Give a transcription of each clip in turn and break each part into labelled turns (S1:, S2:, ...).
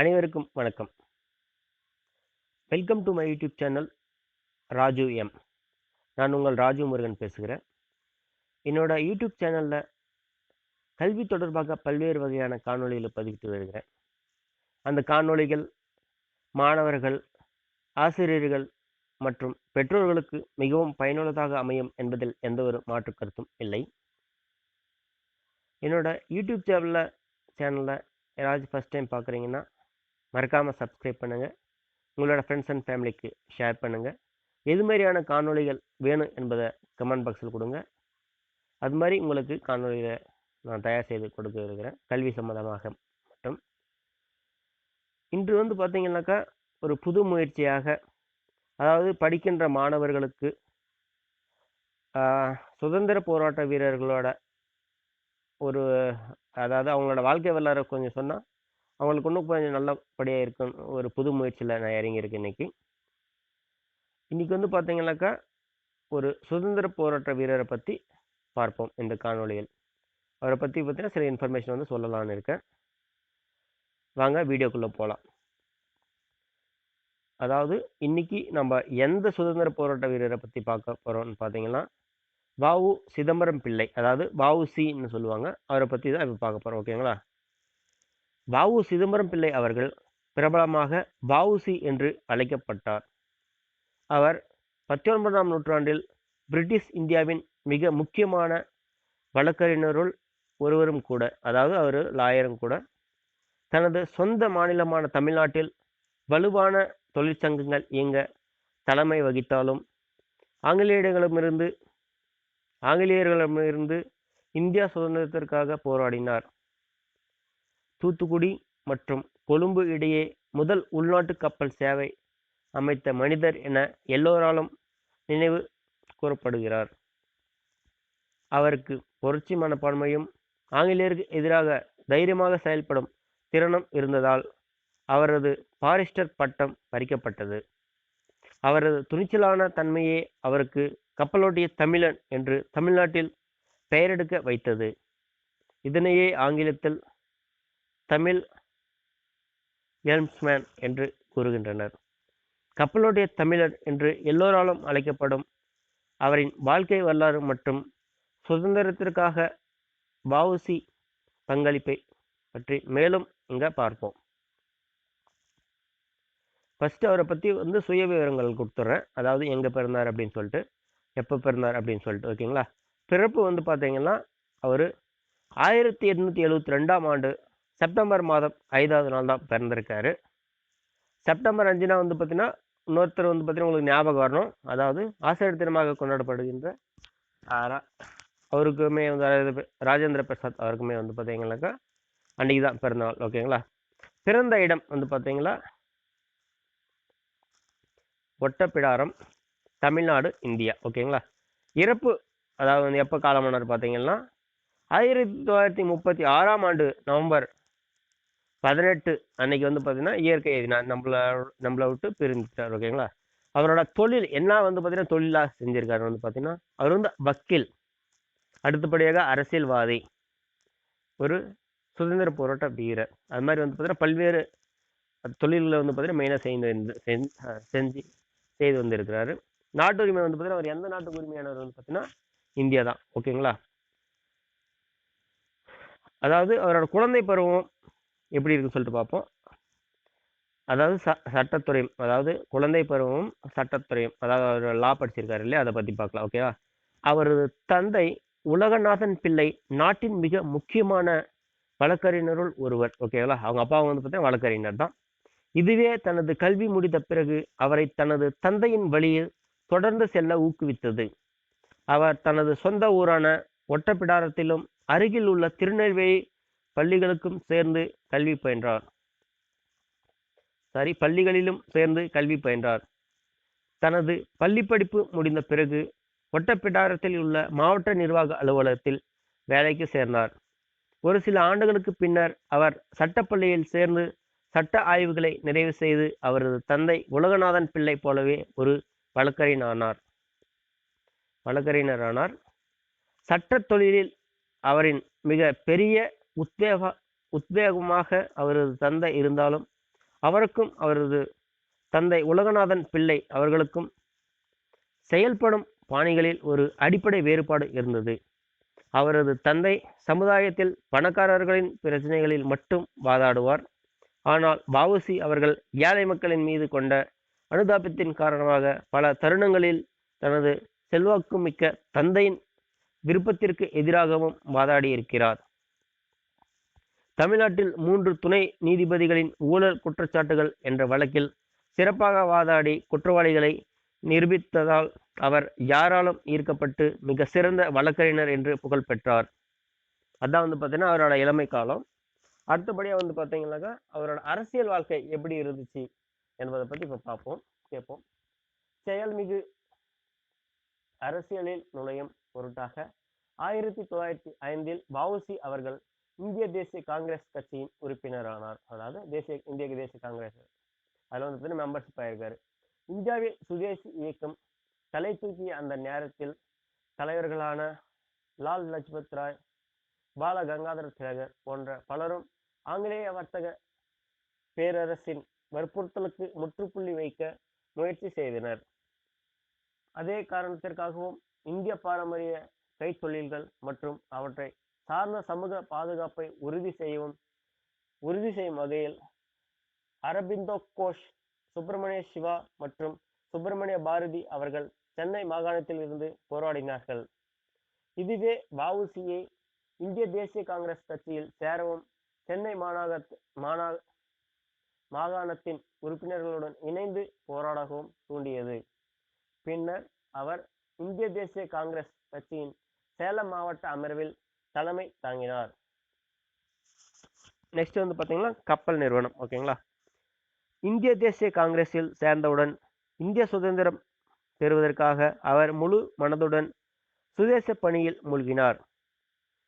S1: அனைவருக்கும் வணக்கம். Welcome to my YouTube channel Raju M நான் உங்கள் ராஜு முருகன் பேசுகிறேன். என்னோட யூடியூப் சேனலில் கல்வி தொடர்பாக பல்வேறு வகையான காணொலிகளை பதிவிட்டு வருகிறேன். அந்த காணொளிகள் மாணவர்கள் ஆசிரியர்கள் மற்றும் பெற்றோர்களுக்கு மிகவும் பயனுள்ளதாக அமையும் என்பதில் எந்த ஒரு மாற்று கருத்தும் இல்லை. என்னோட யூடியூப் சேனலில் சேனலில் யாராச்சும் ஃபஸ்ட் டைம் பார்க்குறீங்கன்னா மறக்காமல் சப்ஸ்கிரைப் பண்ணுங்கள் உங்களோட ஃப்ரெண்ட்ஸ் அண்ட் ஃபேமிலிக்கு ஷேர் பண்ணுங்கள் எது மாதிரியான காணொளிகள் வேணும் என்பதை கமெண்ட் பாக்ஸில் கொடுங்க. அது மாதிரி உங்களுக்கு காணொளிகளை நான் தயார் செய்து கொடுக்க இருக்கிறேன் கல்வி சம்மந்தமாக மட்டும். இன்று வந்து பார்த்திங்கனாக்கா ஒரு புது முயற்சியாக அதாவது படிக்கின்ற மாணவர்களுக்கு சுதந்திர போராட்ட வீரர்களோட ஒரு அதாவது அவங்களோட வாழ்க்கை வரலாறு கொஞ்சம் சொன்னால் அவங்களுக்கு இன்னும் கொஞ்சம் நல்லபடியாக இருக்கும் ஒரு புது முயற்சியில் நான் இறங்கியிருக்கேன் இன்னைக்கு. இன்னைக்கு வந்து பார்த்தீங்கன்னாக்கா ஒரு சுதந்திர போராட்ட வீரரை பற்றி பார்ப்போம் இந்த காணொலியில் அவரை பற்றி பார்த்தீங்கன்னா சில இன்ஃபர்மேஷன் வந்து சொல்லலான்னு இருக்கேன். வாங்க வீடியோக்குள்ளே போகலாம் அதாவது இன்றைக்கி நம்ம எந்த சுதந்திர போராட்ட வீரரை பற்றி பார்க்க போகிறோம்னு பார்த்தீங்கன்னா வாவு சிதம்பரம் பிள்ளை அதாவது வாவுசின்னு சொல்லுவாங்க. அவரை பற்றி தான் இப்போ பார்க்க போகிறோம் ஓகேங்களா? வாவு சிதம்பரம் பிள்ளை அவர்கள் பிரபலமாக வாவுசி என்று அழைக்கப்பட்டார். அவர் பத்தொன்பதாம் நூற்றாண்டில் பிரிட்டிஷ் இந்தியாவின் மிக முக்கியமான வழக்கறிஞருள் ஒருவரும் கூட அதாவது அவர் லாயரும் கூட தனது சொந்த மாநிலமான தமிழ்நாட்டில் வலுவான தொழிற்சங்கங்கள் இயங்க தலைமை வகித்தாலும் ஆங்கிலேயர்களிடமிருந்து ஆங்கிலேயர்களிடமிருந்து இந்தியா சுதந்திரத்திற்காக போராடினார். தூத்துக்குடி மற்றும் கொழும்பு இடையே முதல் உள்நாட்டு கப்பல் சேவை அமைத்த மனிதர் என எல்லோராலும் நினைவு கூறப்படுகிறார். அவருக்கு புரட்சி மனப்பான்மையும் ஆங்கிலேயருக்கு எதிராக தைரியமாக செயல்படும் திறனும் இருந்ததால் அவரது பாரிஸ்டர் பட்டம் பறிக்கப்பட்டது. அவரது துணிச்சலான தன்மையே அவருக்கு கப்பலோட்டிய தமிழன் என்று தமிழ்நாட்டில் பெயரெடுக்க வைத்தது. இதனையே ஆங்கிலத்தில் தமிழ் எல்ம்ஸ்மேன் என்று கூறுகின்றனர். கப்பலுடைய தமிழர் என்று எல்லோராலும் அழைக்கப்படும் அவரின் வாழ்க்கை வரலாறு மற்றும் சுதந்திரத்திற்காக வஉசி பங்களிப்பை பற்றி மேலும் இங்கே பார்ப்போம். ஃபஸ்ட்டு அவரை பற்றி வந்து சுய விவரங்கள் கொடுத்துட்றேன் அதாவது எங்கே பிறந்தார் அப்படின்னு சொல்லிட்டு எப்போ பிறந்தார் அப்படின்னு சொல்லிட்டு ஓகேங்களா பிறப்பு வந்து பார்த்தீங்கன்னா அவர் ஆயிரத்தி எட்நூற்றி எழுபத்தி ரெண்டாம் ஆண்டு செப்டம்பர் மாதம் ஐந்தாவது நாள் தான் பிறந்திருக்காரு. செப்டம்பர் அஞ்சுனா வந்து பார்த்தீங்கன்னா இன்னொருத்தர் வந்து பார்த்தீங்கன்னா உங்களுக்கு ஞாபகம் வரணும். அதாவது ஆசிரியர் தினமாக கொண்டாடப்படுகின்ற ஆ, அவருக்குமே வந்து அதாவது ராஜேந்திர பிரசாத் அவருக்குமே வந்து பார்த்தீங்கன்னாக்கா அன்னைக்கு தான் பிறந்தநாள். ஓகேங்களா? பிறந்த இடம் வந்து பார்த்தீங்களா ஒட்டப்பிடாரம் தமிழ்நாடு இந்தியா. ஓகேங்களா? இறப்பு அதாவது வந்து எப்போ காலமானார் பார்த்தீங்கன்னா ஆயிரத்தி தொள்ளாயிரத்தி முப்பத்தி ஆறாம் ஆண்டு நவம்பர் பதினெட்டு அன்னைக்கு வந்து பார்த்தீங்கன்னா இயற்கை நான் நம்மள நம்மளை விட்டு பிரிந்துட்டார் ஓகேங்களா அவரோட தொழில் என்ன வந்து பார்த்தீங்கன்னா தொழிலாக செஞ்சுருக்காரு வந்து பார்த்தீங்கன்னா அவர் வந்து வக்கீல். அடுத்தபடியாக அரசியல்வாதி. ஒரு சுதந்திர போராட்ட வீரர். அது மாதிரி வந்து பார்த்தீங்கன்னா பல்வேறு தொழில்களை வந்து பார்த்தீங்கன்னா மெயினாக செய்து வந்து- செஞ்சு செய்து வந்திருக்கிறாரு. நாட்டு உரிமை வந்து பார்த்தீங்கன்னா அவர் எந்த நாட்டுக்கு உரிமையானவர் வந்து பார்த்தீங்கன்னா இந்தியா தான் ஓகேங்களா அதாவது அவரோட குழந்தை பருவம் எப்படி இருக்குன்னு சொல்லிட்டு பார்ப்போம். அதாவது ச சட்டத்துறையும் அதாவது குழந்தை பருவமும் சட்டத்துறையும் அதாவது அவர் லா படிச்சிருக்காரு இல்லையா? அதை பற்றி பார்க்கலாம் ஓகேவா அவரது தந்தை உலகநாதன் பிள்ளை நாட்டின் மிக முக்கியமான வழக்கறிஞருள் ஒருவர் ஓகேங்களா அவங்க அப்பா வந்து பார்த்தீங்கன்னா வழக்கறிஞர் தான். இதுவே தனது கல்வி முடித்த பிறகு அவரை தனது தந்தையின் வழியில் தொடர்ந்து செல்ல ஊக்குவித்தது. அவர் தனது சொந்த ஊரான ஒட்டப்பிடாரத்திலும் அருகில் உள்ள திருநெல்வேலி பள்ளிகளுக்கும் சேர்ந்து கல்வி பயின்றார். சாரி பள்ளிகளிலும் சேர்ந்து கல்வி பயின்றார். தனது பள்ளி படிப்பு முடிந்த பிறகு ஒட்டப்பிடாரத்தில் உள்ள மாவட்ட நிர்வாக அலுவலகத்தில் வேலைக்கு சேர்ந்தார். ஒரு சில ஆண்டுகளுக்கு பின்னர் அவர் சட்டப்பள்ளியில் சேர்ந்து சட்ட ஆய்வுகளை நிறைவு செய்து அவரது தந்தை உலகநாதன் பிள்ளை போலவே ஒரு வழக்கறிஞரானார் வழக்கறிஞரானார். சட்ட தொழிலில் அவரின் மிக பெரிய உத்வேக உத்வேகமாக அவரது தந்தை இருந்தாலும் அவருக்கும் அவரது தந்தை உலகநாதன் பிள்ளை அவர்களுக்கும் செயல்படும் பாணிகளில் ஒரு அடிப்படை வேறுபாடு இருந்தது. அவரது தந்தை சமுதாயத்தில் பணக்காரர்களின் பிரச்சனைகளில் மட்டும் வாதாடுவார். ஆனால் பாவுசி அவர்கள் ஏழை மக்களின் மீது கொண்ட அனுதாபத்தின் காரணமாக பல தருணங்களில் தனது செல்வாக்குமிக்க தந்தையின் விருப்பத்திற்கு எதிராகவும் வாதாடியிருக்கிறார். தமிழ்நாட்டில் மூன்று துணை நீதிபதிகளின் ஊழல் குற்றச்சாட்டுகள் என்ற வழக்கில் சிறப்பாக வாதாடி குற்றவாளிகளை நிரூபித்ததால் அவர் யாராலும் ஈர்க்கப்பட்டு மிக சிறந்த வழக்கறிஞர் என்று புகழ் பெற்றார். அதான் வந்து பார்த்தீங்கன்னா அவரோட இளமை காலம். அடுத்தபடியாக வந்து பார்த்தீங்கன்னாக்கா அவரோட அரசியல் வாழ்க்கை எப்படி இருந்துச்சு என்பதை பற்றி இப்போ பார்ப்போம் கேட்போம். செயல்மிகு அரசியலில் நுழையும் பொருட்டாக ஆயிரத்தி தொள்ளாயிரத்தி ஐந்தில் பாவுசி அவர்கள் இந்திய தேசிய காங்கிரஸ் கட்சியின் உறுப்பினரானார். அதாவது தேசிய இந்திய தேசிய காங்கிரஸ். அதில் வந்து மெம்பர்ஷிப் ஆயிருக்காரு. இந்தியாவில் சுதேசி இயக்கம் தலை தூக்கிய அந்த நேரத்தில் தலைவர்களான லால் லஜ்பத் ராய் பால கங்காதர திலகர் போன்ற பலரும் ஆங்கிலேய வர்த்தக பேரரசின் வற்புறுத்தலுக்கு முற்றுப்புள்ளி வைக்க முயற்சி செய்தனர். அதே காரணத்திற்காகவும் இந்திய பாரம்பரிய கைத்தொழில்கள் மற்றும் அவற்றை சார்ந்த சமூக பாதுகாப்பை உறுதி செய்யவும் உறுதி செய்யும் வகையில் அரபிந்தோ கோஷ் சுப்பிரமணிய சிவா மற்றும் சுப்பிரமணிய பாரதி அவர்கள் சென்னை மாகாணத்தில் இருந்து போராடினார்கள். இதுவே வவுசியை இந்திய தேசிய காங்கிரஸ் கட்சியில் சேரவும் சென்னை மாநகர மாநா மாகாணத்தின் உறுப்பினர்களுடன் இணைந்து போராடவும் தூண்டியது. பின்னர் அவர் இந்திய தேசிய காங்கிரஸ் கட்சியின் சேலம் மாவட்ட அமர்வில் தலைமை தாங்கினார். நெக்ஸ்ட் வந்து பார்த்தீங்கன்னா கப்பல் நிறுவனம் ஓகேங்களா? இந்திய தேசிய காங்கிரஸில் சேர்ந்தவுடன் இந்திய சுதந்திரம் பெறுவதற்காக அவர் முழு மனதுடன் சுதேச பணியில் மூழ்கினார்.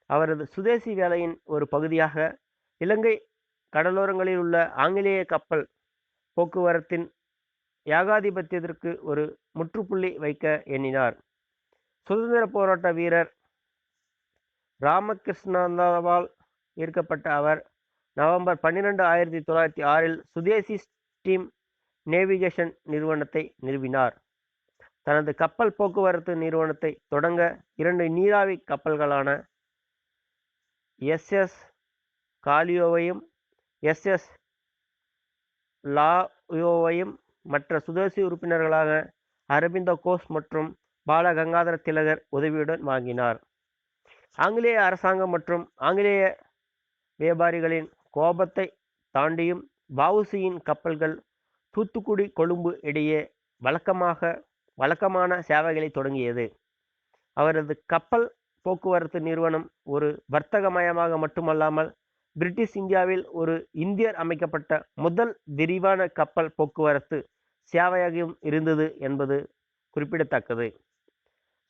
S1: அவரது சுதேசி வேலையின் ஒரு பகுதியாக இலங்கை கடலோரங்களில் உள்ள ஆங்கிலேய கப்பல் போக்குவரத்தின் ஏகாதிபத்தியத்திற்கு ஒரு முற்றுப்புள்ளி வைக்க எண்ணினார். சுதந்திர போராட்ட வீரர் ராமகிருஷ்ணந்தாவால் ஈர்க்கப்பட்ட அவர் நவம்பர் பன்னிரெண்டு ஆயிரத்தி தொள்ளாயிரத்தி ஆறில் சுதேசி ஸ்டீம் நேவிகேஷன் நிறுவனத்தை நிறுவினார். தனது கப்பல் போக்குவரத்து நிறுவனத்தை தொடங்க இரண்டு நீராவி கப்பல்களான எஸ்எஸ் காலியோவையும் எஸ்எஸ் லாயோவையும் மற்ற சுதேசி உறுப்பினர்களாக அரவிந்த கோஷ் மற்றும் பால கங்காதர திலகர் உதவியுடன் வாங்கினார். ஆங்கிலேய அரசாங்கம் மற்றும் ஆங்கிலேய வியாபாரிகளின் கோபத்தை தாண்டியும் வஉசியின் கப்பல்கள் தூத்துக்குடி கொழும்பு இடையே வழக்கமாக வழக்கமான சேவைகளை தொடங்கியது. அவரது கப்பல் போக்குவரத்து நிறுவனம் ஒரு வர்த்தகமயமாக மட்டுமல்லாமல் பிரிட்டிஷ் இந்தியாவில் ஒரு இந்தியர் அமைக்கப்பட்ட முதல் விரிவான கப்பல் போக்குவரத்து சேவையாகவும் இருந்தது என்பது குறிப்பிடத்தக்கது.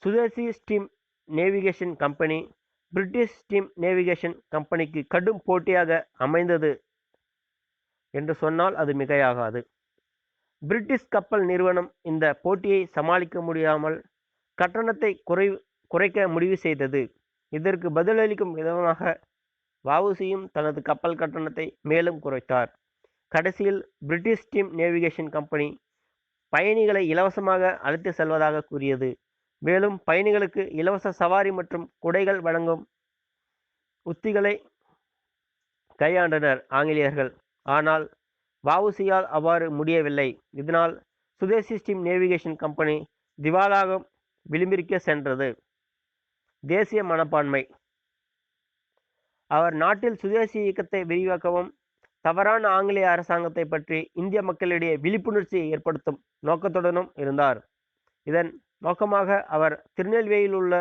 S1: Swadeshi steam navigation company British steam navigation கம்பெனிக்கு கடும் போட்டியாக அமைந்தது என்று சொன்னால் அது மிகையாகாது. பிரிட்டிஷ் கப்பல் நிறுவனம் இந்த போட்டியை சமாளிக்க முடியாமல் கட்டணத்தை குறை குறைக்க முடிவு செய்தது. இதற்கு பதிலளிக்கும் விதமாக வவுசியும் தனது கப்பல் கட்டணத்தை மேலும் குறைத்தார். கடைசியில் பிரிட்டிஷ் ஸ்டீம் நேவிகேஷன் கம்பெனி பயணிகளை இலவசமாக அழைத்து செல்வதாக கூறியது. மேலும் பயணிகளுக்கு இலவச சவாரி மற்றும் குடைகள் வழங்கும் உத்திகளை கையாண்டனர் ஆங்கிலேயர்கள். ஆனால் வஉசியால் அவ்வாறு முடியவில்லை. இதனால் சுதேசி ஸ்டீம் நேவிகேஷன் கம்பெனி திவாலாக விளிம்பிற்கு சென்றது. தேசிய மனப்பான்மை. அவர் நாட்டில் சுதேசி இயக்கத்தை விரிவாக்கவும் தவறான ஆங்கிலேய அரசாங்கத்தை பற்றி இந்திய மக்களிடையே விழிப்புணர்ச்சியை ஏற்படுத்தும் நோக்கத்துடனும் இருந்தார். இதன் நோக்கமாக அவர் திருநெல்வேலியில் உள்ள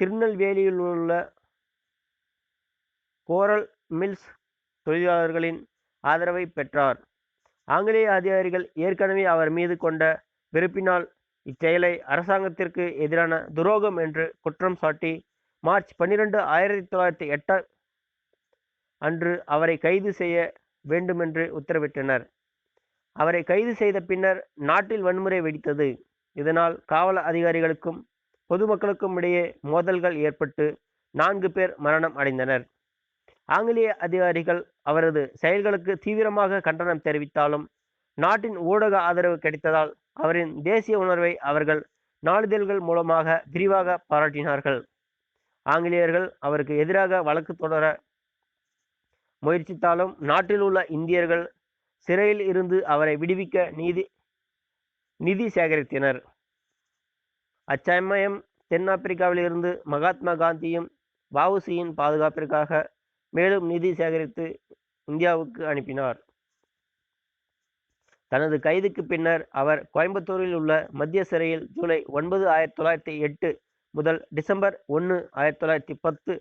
S1: திருநெல்வேலியில் உள்ள கோரல் மில்ஸ் தொழிலாளர்களின் ஆதரவை பெற்றார். ஆங்கிலேய அதிகாரிகள் ஏற்கனவே அவர் மீது கொண்ட வெறுப்பினால் இச்செயலை அரசாங்கத்திற்கு எதிரான துரோகம் என்று குற்றம் சாட்டி மார்ச் பன்னிரெண்டு ஆயிரத்தி தொள்ளாயிரத்தி எட்டு அன்று அவரை கைது செய்ய வேண்டுமென்று உத்தரவிட்டனர். அவரை கைது செய்த பின்னர் நாட்டில் வன்முறை வெடித்தது. இதனால் காவல் அதிகாரிகளுக்கும் பொதுமக்களுக்கும் இடையே மோதல்கள் ஏற்பட்டு நான்கு பேர் மரணம் அடைந்தனர். ஆங்கிலேய அதிகாரிகள் அவரது செயல்களுக்கு தீவிரமாக கண்டனம் தெரிவித்தாலும் நாட்டின் ஊடக ஆதரவு கிடைத்ததால் அவரின் தேசிய உணர்வை அவர்கள் நாளிதழ்கள் மூலமாக விரிவாக பாராட்டினார்கள். ஆங்கிலேயர்கள் அவருக்கு எதிராக வழக்கு தொடர முயற்சித்தாலும் நாட்டில் உள்ள இந்தியர்கள் சிறையில் இருந்து அவரை விடுவிக்க நீதி நிதி சேகரித்தனர். அச்சமயம் தென்னாப்பிரிக்காவில் இருந்து மகாத்மா காந்தியும் வவுசியின் பாதுகாப்பிற்காக மேலும் நிதி சேகரித்து இந்தியாவுக்கு அனுப்பினார். தனது கைதுக்கு பின்னர் அவர் கோயம்புத்தூரில் உள்ள மத்திய சிறையில் ஜூலை ஒன்பது ஆயிரத்தி தொள்ளாயிரத்தி எட்டு முதல் டிசம்பர் ஒன்று ஆயிரத்தி தொள்ளாயிரத்தி பத்து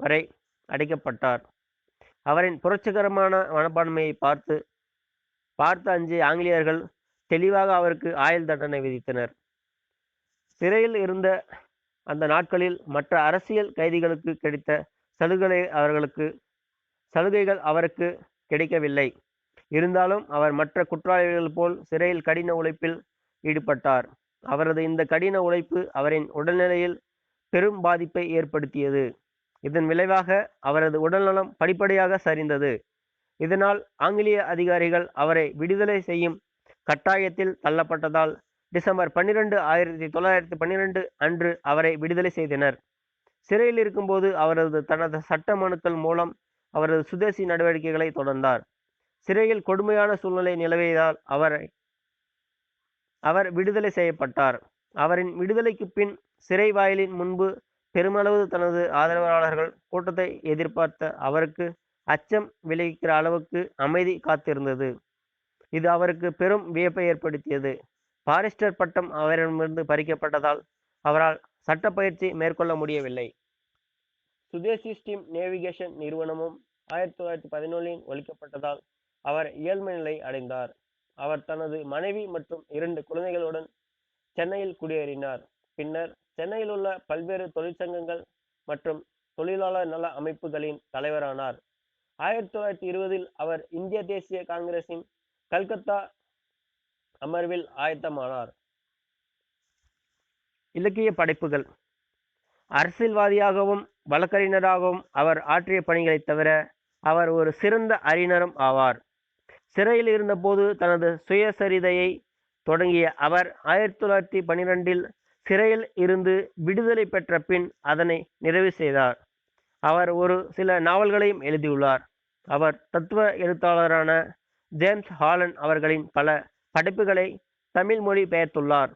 S1: வரை அடைக்கப்பட்டார். அவரின் புரட்சிகரமான மனப்பான்மையை பார்த்து பார்த்து அஞ்சு ஆங்கிலேயர்கள் தெளிவாக அவருக்கு ஆயுள் தண்டனை விதித்தனர். சிறையில் இருந்த அந்த நாட்களில் மற்ற அரசியல் கைதிகளுக்கு கிடைத்த சலுகை அவர்களுக்கு சலுகைகள் அவருக்கு கிடைக்கவில்லை. இருந்தாலும் அவர் மற்ற குற்றவாளிகள் போல் சிறையில் கடின உழைப்பில் ஈடுபட்டார். அவரது இந்த கடின உழைப்பு அவரின் உடல்நிலையில் பெரும் பாதிப்பை ஏற்படுத்தியது. இதன் விளைவாக அவரது உடல்நலம் படிப்படியாக சரிந்தது. இதனால் ஆங்கிலேய அதிகாரிகள் அவரை விடுதலை செய்யும் கட்டாயத்தில் தள்ளப்பட்டதால் டிசம்பர் பன்னிரண்டு ஆயிரத்தி தொள்ளாயிரத்தி பன்னிரெண்டு அன்று அவரை விடுதலை செய்தனர். சிறையில் இருக்கும்போது அவரது தனது சட்ட மனுக்கள் மூலம் அவரது சுதேசி நடவடிக்கைகளை தொடர்ந்தார். சிறையில் கொடுமையான சூழ்நிலை நிலவியதால் அவரை அவர் விடுதலை செய்யப்பட்டார். அவரின் விடுதலைக்கு பின் சிறை வாயிலின் முன்பு பெருமளவு தனது ஆதரவாளர்கள் கூட்டத்தை எதிர்பார்த்த அவருக்கு அச்சம் விளைவிக்கிற அளவுக்கு அமைதி காத்திருந்தது. இது அவருக்கு பெரும் வியப்பை ஏற்படுத்தியது. பாரிஸ்டர் பட்டம் அவரிடமிருந்து பறிக்கப்பட்டதால் அவரால் சட்ட பயிற்சி மேற்கொள்ள முடியவில்லை. சுதேசி ஸ்டீம் நேவிகேஷன் நிறுவனமும் ஆயிரத்தி தொள்ளாயிரத்தி பதினொன்றில் ஒழிக்கப்பட்டதால் அவர் ஏழ்மை நிலை அடைந்தார். அவர் தனது மனைவி மற்றும் இரண்டு குழந்தைகளுடன் சென்னையில் குடியேறினார். பின்னர் சென்னையில் உள்ள பல்வேறு தொழிற்சங்கங்கள் மற்றும் தொழிலாளர் நல அமைப்புகளின் தலைவரானார். ஆயிரத்தி தொள்ளாயிரத்தி இருபதில் அவர் இந்திய தேசிய காங்கிரசின் கல்கத்தா அமர்வில் ஆயத்தமானார். இலக்கிய படைப்புகள். அரசியல்வாதியாகவும் வழக்கறிஞராகவும் அவர் ஆற்றிய பணிகளைத் தவிர அவர் ஒரு சிறந்த அறிஞரும் ஆவார். சிறையில் இருந்தபோது தனது சுயசரிதையை தொடங்கிய அவர் ஆயிரத்தி தொள்ளாயிரத்தி பனிரெண்டில் சிறையில் இருந்து விடுதலை பெற்ற பின் அதனை நிறைவு செய்தார். அவர் ஒரு சில நாவல்களையும் எழுதியுள்ளார். அவர் தத்துவ எழுத்தாளரான ஜேம்ஸ் ஹாலன் அவர்களின் பல படைப்புகளை தமிழ் மொழி பெயர்த்துள்ளார்.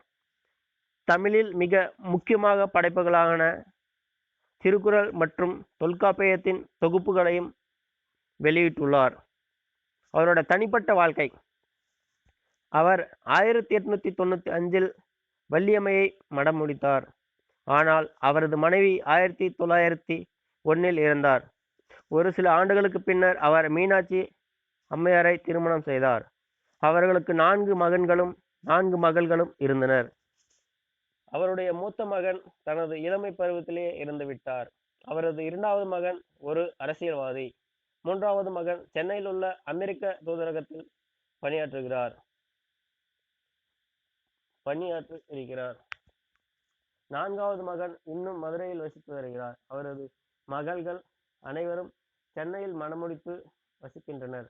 S1: தமிழில் மிக முக்கியமாக படைப்புகளான திருக்குறள் மற்றும் தொல்காப்பியத்தின் தொகுப்புகளையும் வெளியிட்டுள்ளார். அவரோட தனிப்பட்ட வாழ்க்கை. அவர் ஆயிரத்தி எட்நூத்தி தொண்ணூற்றி அஞ்சில் வள்ளியம்மையை மடம் முடித்தார். ஆனால் அவரது மனைவி ஆயிரத்தி தொள்ளாயிரத்தி ஒன்னில் இறந்தார். ஒரு சில ஆண்டுகளுக்கு பின்னர் அவர் மீனாட்சி அம்மையாரை திருமணம் செய்தார். அவர்களுக்கு நான்கு மகன்களும் நான்கு மகள்களும் இருந்தனர். அவருடைய மூத்த மகன் தனது இளமை பருவத்திலேயே இறந்துவிட்டார் அவரது இரண்டாவது மகன் ஒரு அரசியல்வாதி. மூன்றாவது மகன் சென்னையில் உள்ள அமெரிக்க தூதரகத்தில் பணியாற்றுகிறார். பணியாற்றி இருக்கிறார் நான்காவது மகன் இன்னும் மதுரையில் வசித்து வருகிறார். அவரது மகள்கள் அனைவரும் சென்னையில் மணமுடித்து வசிக்கின்றனர்.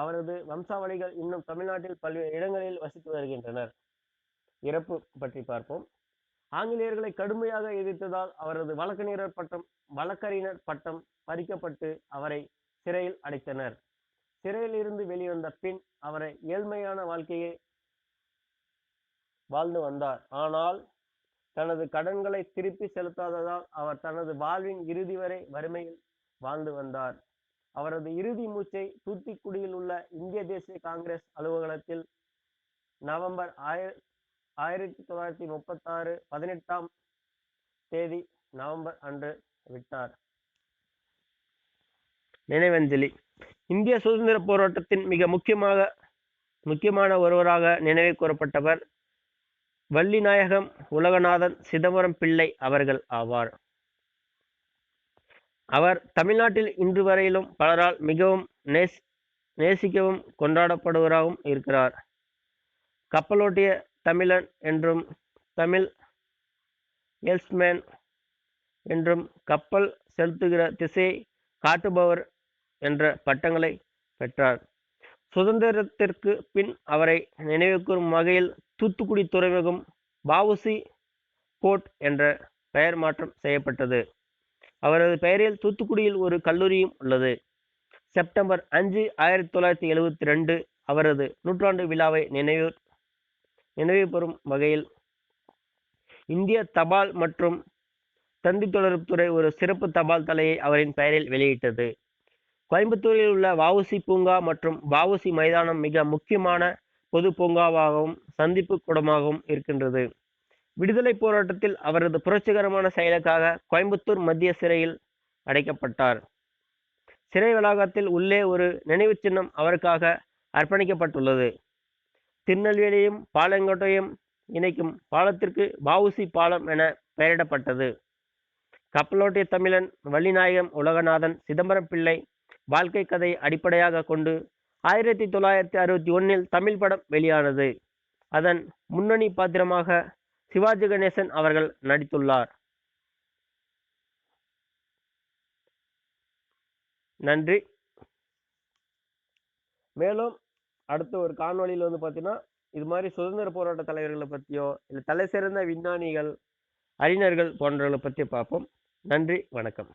S1: அவரது வம்சாவளிகள் இன்னும் தமிழ்நாட்டில் பல்வேறு இடங்களில் வசித்து வருகின்றனர். இறப்பு பற்றி பார்ப்போம். ஆங்கிலேயர்களை கடுமையாக எதிர்த்ததால் அவரது வழக்கறிஞர் பட்டம் வழக்கறிஞர் பட்டம் பறிக்கப்பட்டு அவரை சிறையில் அடைத்தனர். சிறையில் இருந்து வெளிவந்த பின் அவரை ஏழ்மையான வாழ்க்கையை வாழ்ந்து வந்தார். ஆனால் தனது கடன்களை திருப்பி செலுத்தாததால் அவர் தனது வாழ்வின் இறுதி வரை வறுமையில் வாழ்ந்து வந்தார். அவரது இறுதி மூச்சை தூத்துக்குடியில் உள்ள இந்திய தேசிய காங்கிரஸ் அலுவலகத்தில் நவம்பர் ஆயிர ஆயிரத்தி தொள்ளாயிரத்தி முப்பத்தாறு பதினெட்டாம் தேதி நவம்பர் அன்று விட்டார். நினைவஞ்சலி. இந்திய சுதந்திர போராட்டத்தின் மிக முக்கியமாக முக்கியமான ஒருவராக நினைவு கூறப்பட்டவர் வள்ளிநாயகம் உலகநாதன் சிதம்பரம் பிள்ளை அவர்கள் ஆவார். அவர் தமிழ்நாட்டில் இன்று வரையிலும் பலரால் மிகவும் நேஸ் நேசிக்கவும் கொண்டாடப்படுவராகவும் இருக்கிறார். கப்பலோட்டிய தமிழன் என்றும் தமிழ் எல்ஸ்மேன் என்றும் கப்பல் செலுத்துகிற திசையை காட்டுபவர் என்ற பட்டங்களை பெற்றார். சுதந்திரத்திற்கு பின் அவரை நினைவுகூரும் வகையில் தூத்துக்குடி துறைமுகம் பாவுசி போர்ட் என்ற பெயர் மாற்றம் செய்யப்பட்டது. அவரது பெயரில் தூத்துக்குடியில் ஒரு கல்லூரியும் உள்ளது. செப்டம்பர் அஞ்சு ஆயிரத்தி தொள்ளாயிரத்தி எழுபத்தி ரெண்டு அவரது நூற்றாண்டு விழாவை நினைவு நினைவு பெறும் வகையில் இந்திய தபால் மற்றும் தந்தி தொடர்புத்துறை ஒரு சிறப்பு தபால் தலையை அவரின் பெயரில் வெளியிட்டது. கோயம்புத்தூரில் உள்ள வவுசி பூங்கா மற்றும் வவுசி மைதானம் மிக முக்கியமான பொது பூங்காவாகவும் சந்திப்பு கூடமாகவும் இருக்கின்றது. விடுதலை போராட்டத்தில் அவரது புரட்சிகரமான செயலுக்காக கோயம்புத்தூர் மத்திய சிறையில் அடைக்கப்பட்டார். சிறை வளாகத்தில் உள்ளே ஒரு நினைவு சின்னம் அவருக்காக அர்ப்பணிக்கப்பட்டுள்ளது. திருநெல்வேலியும் பாலங்கோட்டையும் இணைக்கும் பாலத்திற்கு பாவுசி பாலம் என பெயரிடப்பட்டது. கப்பலோட்டிய தமிழன் வள்ளிநாயகம் உலகநாதன் சிதம்பரம் பிள்ளை வாழ்க்கை கதையை அடிப்படையாக கொண்டு ஆயிரத்தி தொள்ளாயிரத்தி அறுபத்தி ஒன்றில் தமிழ் படம் வெளியானது. அதன் முன்னணி பாத்திரமாக சிவாஜி கணேசன் அவர்கள் நடித்துள்ளார். நன்றி. மேலும் அடுத்த ஒரு காணொலியில் வந்து பார்த்தீங்கன்னா இது மாதிரி சுதந்திர போராட்ட தலைவர்களை பற்றியோ இல்லை தலை சிறந்த விஞ்ஞானிகள் அறிஞர்கள் போன்றவர்களை பற்றி பார்ப்போம். நன்றி வணக்கம்.